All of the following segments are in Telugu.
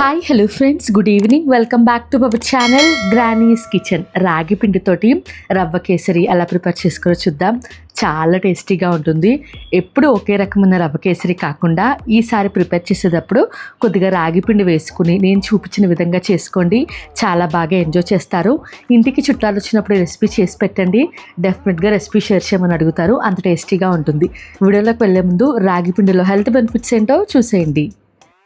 Hi hello friends good evening welcome back to our channel granny's kitchen రాగి పిండితోటి రవ్వ కేసరి ఎలా ప్రిపేర్ చేసుకోరో చూద్దాం. చాలా టేస్టీగా ఉంటుంది. ఎప్పుడు ఒకే రకమైన రవ్వ కేసరి కాకుండా ఈసారి ప్రిపేర్ చేసేటప్పుడు కొద్దిగా రాగి పిండి వేసుకుని నేను చూపించిన విధంగా చేసుకోండి. చాలా బాగా ఎంజాయ్ చేస్తారు. ఇంటికి చుట్టాలు వచ్చినప్పుడు రెసిపీ చేసి పెట్టండి. డెఫినెట్గా రెసిపీ షేర్ చేయమని అడుగుతారు. అంత టేస్టీగా ఉంటుంది. వీడియోలోకి వెళ్ళే ముందు రాగి పిండిలో హెల్త్ బెనిఫిట్స్ ఏంటో చూసేయండి.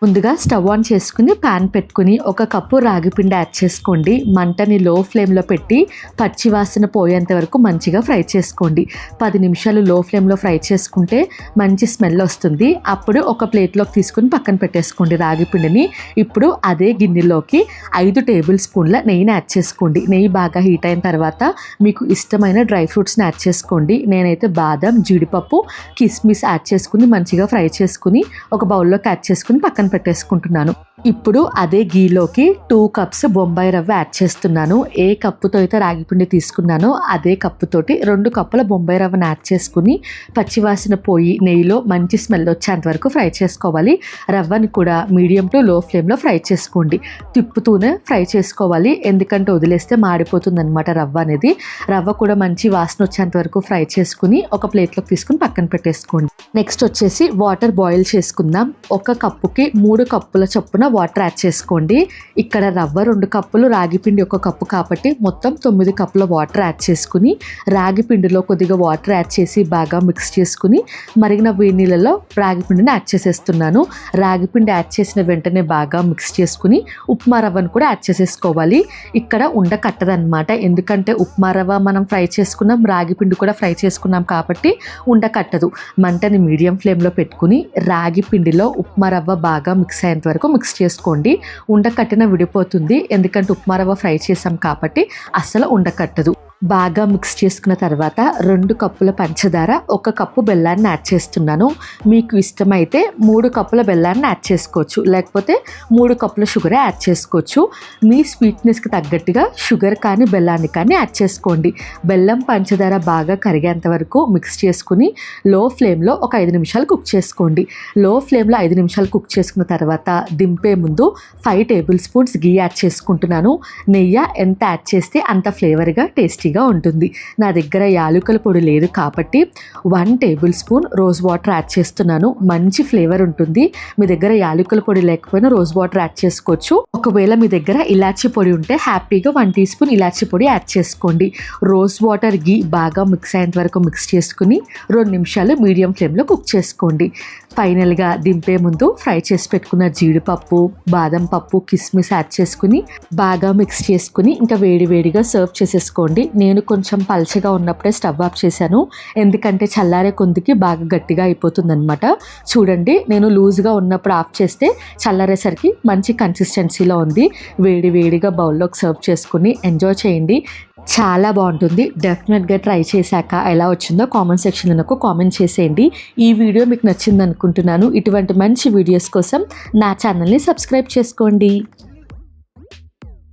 ముందుగా స్టవ్ ఆన్ చేసుకుని ప్యాన్ పెట్టుకుని ఒక కప్పు రాగి పిండి యాడ్ చేసుకోండి. మంటని లో ఫ్లేమ్లో పెట్టి పచ్చివాసన పోయేంత వరకు మంచిగా ఫ్రై చేసుకోండి. పది నిమిషాలు లో ఫ్లేమ్లో ఫ్రై చేసుకుంటే మంచి స్మెల్ వస్తుంది. అప్పుడు ఒక ప్లేట్లోకి తీసుకుని పక్కన పెట్టేసుకోండి రాగి పిండిని. ఇప్పుడు అదే గిన్నెలోకి ఐదు టేబుల్ స్పూన్ల నెయ్యిని యాడ్ చేసుకోండి. నెయ్యి బాగా హీట్ అయిన తర్వాత మీకు ఇష్టమైన డ్రై ఫ్రూట్స్ని యాడ్ చేసుకోండి. నేనైతే బాదం జీడిపప్పు కిస్మిస్ యాడ్ చేసుకుని మంచిగా ఫ్రై చేసుకుని ఒక బౌల్లోకి యాడ్ చేసుకుని పక్కన పెట్టేసుకుంటున్నాను. ఇప్పుడు అదే గీలోకి టూ కప్స్ బొంబాయి రవ్వ యాడ్ చేస్తున్నాను. ఏ కప్పుతో అయితే రాగిపిండి తీసుకున్నానో అదే కప్పుతోటి రెండు కప్పుల బొంబాయి రవ్వను యాడ్ చేసుకుని పచ్చివాసన పోయి నెయ్యిలో మంచి స్మెల్ వచ్చేంత వరకు ఫ్రై చేసుకోవాలి. రవ్వని కూడా మీడియం టు లో ఫ్లేమ్లో ఫ్రై చేసుకోండి. తిప్పుతూనే ఫ్రై చేసుకోవాలి. ఎందుకంటే వదిలేస్తే మాడిపోతుంది అనమాట రవ్వ అనేది. రవ్వ కూడా మంచి వాసన వచ్చేంత వరకు ఫ్రై చేసుకుని ఒక ప్లేట్లోకి తీసుకుని పక్కన పెట్టేసుకోండి. నెక్స్ట్ వచ్చేసి వాటర్ బాయిల్ చేసుకుందాం. ఒక కప్పుకి మూడు కప్పుల చొప్పున వాటర్ యాడ్ చేసుకోండి. ఇక్కడ రవ్వ రెండు కప్పులు రాగి పిండి ఒక కప్పు కాబట్టి మొత్తం తొమ్మిది కప్పుల వాటర్ యాడ్ చేసుకుని రాగి పిండిలో కొద్దిగా వాటర్ యాడ్ చేసి బాగా మిక్స్ చేసుకుని మరిగిన వేడి నీళ్ళలో రాగి పిండిని యాడ్ చేసేస్తున్నాను. రాగి పిండి యాడ్ చేసిన వెంటనే బాగా మిక్స్ చేసుకుని ఉప్మా రవ్వను కూడా యాడ్ చేసేసుకోవాలి. ఇక్కడ ఉండ కట్టదనమాట ఎందుకంటే ఉప్మా రవ్వ మనం ఫ్రై చేసుకున్నాం రాగి పిండి కూడా ఫ్రై చేసుకున్నాం కాబట్టి ఉండ కట్టదు. మంటని మీడియం ఫ్లేమ్లో పెట్టుకుని రాగి పిండిలో ఉప్మా రవ్వ బాగా మిక్స్ అయ్యేంత వరకు మిక్స్ చేసుకోండి. ఉండకట్టిన విడిపోతుంది. ఎందుకంటే ఉప్మా రవ్వ ఫ్రై చేసాం కాబట్టి అస్సలు ఉండకట్టదు బాగా మిక్స్ చేసుకున్న తర్వాత రెండు కప్పుల పంచదార ఒక కప్పు బెల్లాన్ని యాడ్ చేస్తున్నాను. మీకు ఇష్టమైతే మూడు కప్పుల బెల్లాన్ని యాడ్ చేసుకోవచ్చు. లేకపోతే మూడు కప్పుల షుగర్ యాడ్ చేసుకోవచ్చు. మీ స్వీట్నెస్కి తగ్గట్టుగా షుగర్ కానీ బెల్లాన్ని కానీ యాడ్ చేసుకోండి. బెల్లం పంచదార బాగా కరిగేంత వరకు మిక్స్ చేసుకుని లో ఫ్లేమ్లో ఒక ఐదు నిమిషాలు కుక్ చేసుకోండి. లో ఫ్లేమ్లో ఐదు నిమిషాలు కుక్ చేసుకున్న తర్వాత దింపే ముందు ఫైవ్ టేబుల్ స్పూన్స్ గీ యాడ్ చేసుకుంటున్నాను. నెయ్యి ఎంత యాడ్ చేస్తే అంత ఫ్లేవర్గా టేస్ట్ టేస్టీగా ఉంటుంది. నా దగ్గర యాలకుల పొడి లేదు కాబట్టి one tablespoon rose water add చేస్తున్నాను. మంచి ఫ్లేవర్ ఉంటుంది. మీ దగ్గర యాలకుల పొడి లేకపోయినా రోజ్ వాటర్ యాడ్ చేసుకోవచ్చు. ఒకవేళ మీ దగ్గర ఇలాచీ పొడి ఉంటే హ్యాపీగా వన్ టీ స్పూన్ ఇలాచీ పొడి యాడ్ చేసుకోండి. రోజ్ వాటర్ గీ బాగా మిక్స్ అయ్యేంత వరకు మిక్స్ చేసుకుని రెండు నిమిషాలు మీడియం ఫ్లేమ్లో కుక్ చేసుకోండి. ఫైనల్గా దింపే ముందు ఫ్రై చేసి పెట్టుకున్న జీడిపప్పు బాదం పప్పు కిస్మిస్ యాడ్ చేసుకుని బాగా మిక్స్ చేసుకుని ఇంకా వేడివేడిగా సర్వ్ చేసేసుకోండి. నేను కొంచెం పల్చగా ఉన్నప్పుడే స్టవ్ ఆఫ్ చేశాను. ఎందుకంటే చల్లారే కొందికి బాగా గట్టిగా అయిపోతుందన్నమాట. చూడండి నేను లూజ్గా ఉన్నప్పుడు ఆఫ్ చేస్తే చల్లారేసరికి మంచి కన్సిస్టెన్సీలో ఉంది. వేడి వేడిగా బౌల్లోకి సర్వ్ చేసుకుని ఎంజాయ్ చేయండి. చాలా బాగుంటుంది. డెఫినెట్గా ట్రై చేశాక ఎలా వచ్చిందో కామెంట్ సెక్షన్లో నాకు కామెంట్ చేసేయండి. ఈ వీడియో మీకు నచ్చింది అనుకుంటున్నాను ఇటువంటి మంచి వీడియోస్ కోసం నా ఛానల్ని సబ్స్క్రైబ్ చేసుకోండి.